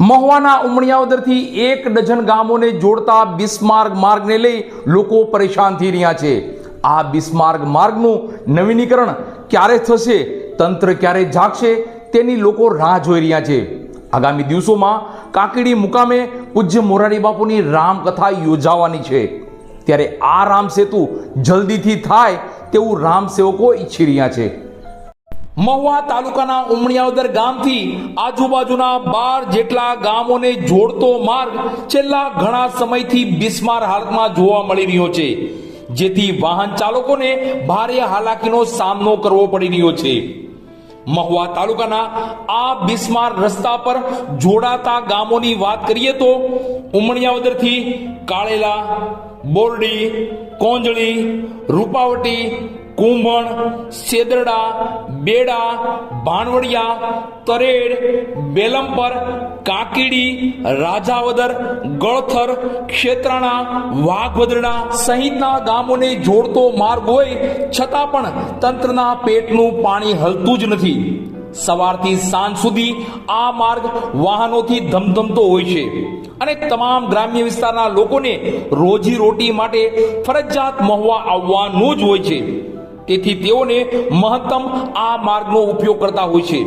મહુવાના ઉમણિયાવદરથી એક ડઝન ગામોને જોડતા બિસ્માર્ગ માર્ગને લઈ લોકો પરેશાન થઈ રહ્યા છે. આ બિસ્માર્ગ માર્ગનું નવીનીકરણ ક્યારે થશે, તંત્ર ક્યારે જાગશે, તેની લોકો રાહ જોઈ રહ્યા છે. આગામી દિવસોમાં કાકીડી મુકામે પૂજ્ય મોરારી બાપુની રામકથા યોજાવાની છે. ત્યારે આ રામ સેતુ જલ્દીથી થાય તેવું રામ સેવકો ઈચ્છી રહ્યા છે. મહુવા તાલુકાના ઉમણિયાવદર ગામથી આજુબાજુના બાર જેટલા ગામોને જોડતો માર્ગ છેલ્લા ઘણા સમયથી બિસ્માર હાલતમાં જોવા મળી રહ્યો છે. જેથી વાહન ચાલકોને ભારે હાલાકીનો સામનો કરવો પડી રહ્યો છે. મહુવા તાલુકાના આ બિસ્માર રસ્તા પર જોડાતા ગામોની વાત કરીએ તો ઉમણિયાવદરથી કાળેલા, બોરડી, કોંજળી, રૂપાવટી કુંભણ સેદરડા બેડા, ભાણવડિયા, તરેડ બેલમપર કાકીડી, રાજાવદર, ગળથર, ક્ષેત્રાણા વાઘવદરડા સહિતના ગામોને જોડતો માર્ગ હોય, છતાં પણ તંત્રના પેટનું પાણી હલતું જ નથી. સવારથી સાંજ સુધી આ માર્ગ વાહનોથી ધમધમતો હોય છે. અને તમામ ગ્રામ્ય વિસ્તારના લોકોને રોજી રોટી માટે ફરજિયાત મહુવા આવવાનું જ હોય છે. તેથી તેઓને મહત્તમ આ માર્ગનો ઉપયોગ કરતા હોય છે.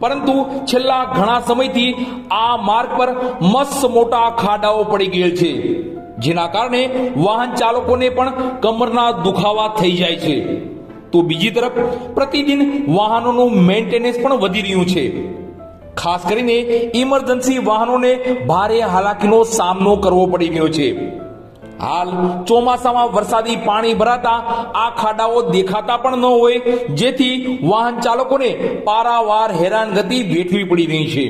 પરંતુ છેલ્લા ઘણા સમયથી આ માર્ગ પર મસ્ત મોટા ખાડાઓ પડી ગયેલ છે, જેના કારણે વાહન ચાલકોને પણ કમરના દુખાવા થઈ જાય છે. તો બીજી તરફ પ્રતિદિન વાહનોનું મેન્ટેનન્સ પણ વધી રહ્યું છે. ખાસ કરીને ઇમરજન્સી વાહનોને ભારે હાલાકીનો સામનો કરવો પડી રહ્યો છે. હાલ ચોમાસામાં વરસાદી પાણી ભરાતા આ ખાડાઓ દેખાતા પણ ન હોય, જેથી વાહન ચાલકોને પારાવાર હેરાનગતિ વેઠવી પડી રહી છે.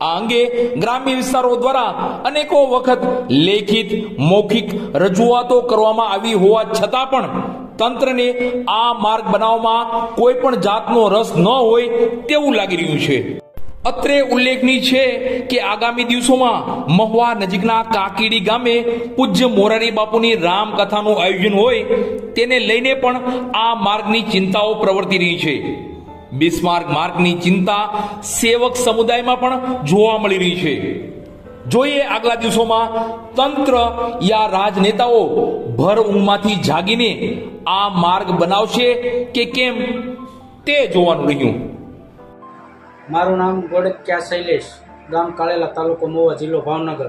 આ અંગે ગ્રામ્ય વિસ્તારો દ્વારા અનેકો વખત લેખિત, મૌખિક રજૂઆતો કરવામાં આવી હોવા છતાં પણ તંત્રને આ માર્ગ બનાવવામાં કોઈ પણ જાતનો રસ ન હોય તેવું લાગી રહ્યું છે. અત્રે ઉલ્લેખનીય છે કે આગામી દિવસોમાં મહુવા નજીકના કાકીડી ગામે પૂજ્ય મોરારી બાપુની રામકથાનું આયોજન હોય તેને લઈને પણ આ માર્ગની ચિંતાઓ પ્રવર્તી રહી છે. બિસ્માર્ક માર્ગની ચિંતા સેવક સમુદાયમાં પણ જોવા મળી રહી છે. જોઈએ આગલા દિવસોમાં તંત્ર યા રાજનેતાઓ ભર ઊંઘમાંથી જાગીને આ માર્ગ બનાવશે કે કેમ તે જોવાનું રહ્યું. મારું નામ ગોડક્યા શૈલેષ, ગામ કાળેલા તાલુકો મહુવા, જિલ્લો ભાવનગર.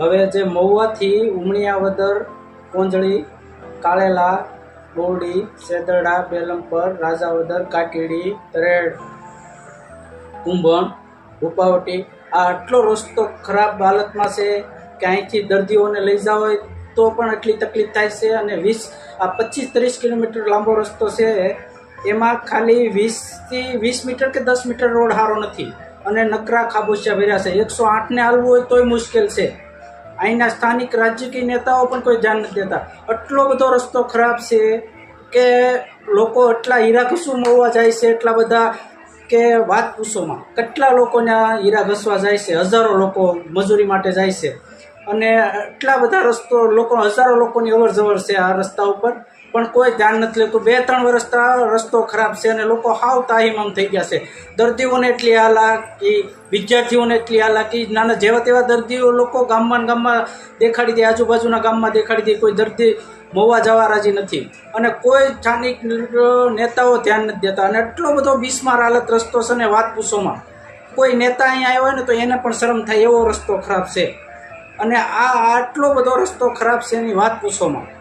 હવે જે મહુવાથી ઉમણિયાવદર કોંજળી, કાળેલા, બોરડી સેદરડા બેલમપર, રાજાવદર, કાકીડી તરેડ કુંભણ રૂપાવટી આ આટલો રસ્તો ખરાબ હાલતમાં છે કે અહીંથી દર્દીઓને લઈ જાવ હોય તો પણ એટલી તકલીફ થાય છે અને વીસ, આ પચીસ, ત્રીસ કિલોમીટર લાંબો રસ્તો છે. એમાં ખાલી વીસથી વીસ મીટર કે દસ મીટર રોડ સારો નથી. અને નકરા ખાબોચિયા ભર્યા છે. એકસો આઠને હાલવું હોય તોય મુશ્કેલ છે. અહીંના સ્થાનિક રાજકીય નેતાઓ પણ કોઈ ધ્યાન નથી દેતા. આટલો બધો રસ્તો ખરાબ છે કે લોકો એટલા હીરા ઘસું મળવા જાય છે, એટલા બધા કે વાત પૂછોમાં. કેટલા લોકોને હીરા ઘસવા જાય છે? હજારો લોકો મજૂરી માટે જાય છે. અને એટલા બધા રસ્તો લોકો હજારો લોકોની અવર જવર છે આ રસ્તા ઉપર. પણ કોઈ ધ્યાન નથી લેતું. બે, ત્રણ વર્ષ રસ્તો ખરાબ છે અને લોકો હાવ તાહીમામ થઈ ગયા છે. દર્દીઓને એટલી હાલાકી વિદ્યાર્થીઓને એટલી હાલાકી નાના જેવા તેવા દર્દીઓ લોકો ગામમાં ગામમાં દેખાડી દે, આજુબાજુના ગામમાં દેખાડી દે, કોઈ દર્દી મોવા જવા રાજી નથી. અને કોઈ સ્થાનિક નેતાઓ ધ્યાન નથી દેતા. અને એટલો બધો બિસ્માર હાલત રસ્તો છે ને વાત પૂછોમાં. કોઈ નેતા અહીંયા આવ્યો હોય ને તો એને પણ શરમ થાય, એવો રસ્તો ખરાબ છે. અને આ આટલો બધો રસ્તો ખરાબ છે એની વાત પૂછોમાં